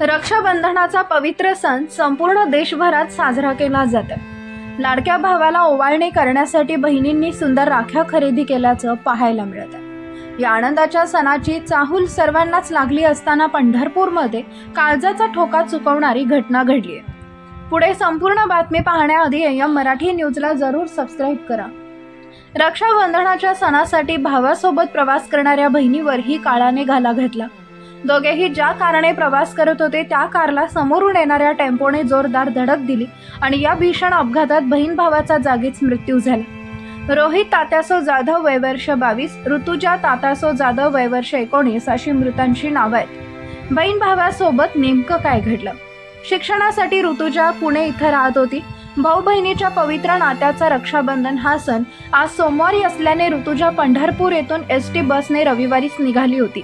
रक्षाबंधनाचा पवित्र सण संपूर्ण देशभरात साजरा केला जातो. लाडक्या भावाला ओवाळणी करण्यासाठी बहिणींनी सुंदर राख्या खरेदी केल्याचं पाहायला मिळत. या आनंदाच्या सणाची चाहूल सर्वांनाच लागली असताना पंढरपूरमध्ये काळजाचा ठोका चुकवणारी घटना घडली आहे. पुढे संपूर्ण बातमी पाहण्याआधी एम मराठी न्यूजला जरूर सबस्क्राईब करा. रक्षाबंधनाच्या सणासाठी भावासोबत प्रवास करणाऱ्या बहिणीवरही काळाने घाला घातला. दोघेही ज्या कारणे प्रवास करत होते त्या कारला समोरून येणाऱ्या टेम्पोने जोरदार धडक दिली आणि या भीषण अपघातात बहीण भावाचा जागीच मृत्यू झाला. रोहित तात्यासो जाधव वयवर्ष बावीस ऋतुजा तात्यासो जाधव वयवर्ष एकोणीस अशी मृतांची नावं आहेत. बहीण भावासोबत नेमकं काय घडलं? शिक्षणासाठी ऋतुजा पुणे इथं राहत होती. भाऊ बहिणीच्या पवित्र नात्याचा रक्षाबंधन हा सण आज सोमवारी असल्याने ऋतुजा पंढरपूर येथून एस टी बसने रविवारीच निघाली होती.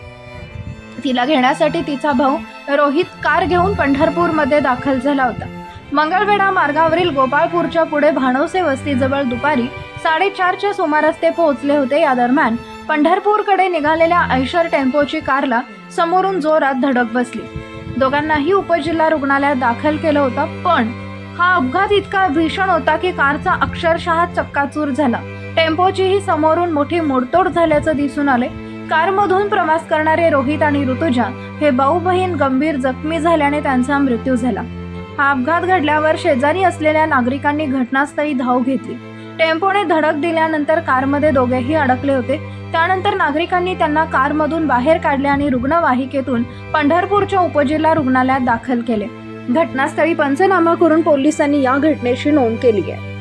तिला घेण्यासाठी तिचा भाऊ रोहित कार घेऊन पंढरपूरमध्ये दाखल झाला होता. मंगळवेढा मार्गावरील गोपाळपूरच्या पुढे भाणवसे वस्तीजवळ दुपारी साडेचारच्या सुमारास ते पोहोचले होते. या दरम्यान पंढरपूरकडे निघालेल्या ऐशर टेम्पोची कारला समोरून जोरात धडक बसली. दोघांनाही उपजिल्हा रुग्णालयात दाखल केलं होतं पण हा अपघात इतका भीषण होता की कारचा अक्षरशः चक्काचूर झाला. टेम्पोचीही समोरून मोठी मोडतोड झाल्याचं दिसून आले. कारमधून प्रवास करणारे रोहित आणि ऋतुजा हे भाऊ बहीण गंभीर जखमी झाल्याने त्यांचा मृत्यू झाला. हा अपघात घडल्यावर शेजारी असलेल्या नागरिकांनी घटनास्थळी धाव घेतली. टेम्पोने धडक दिल्यानंतर कारमध्ये दोघेही अडकले होते. त्यानंतर नागरिकांनी त्यांना कारमधून बाहेर काढले आणि रुग्णवाहिकेतून पंढरपूरच्या उपजिल्हा रुग्णालयात दाखल केले. घटनास्थळी पंचनामा करून पोलिसांनी या घटनेची नोंद केली आहे.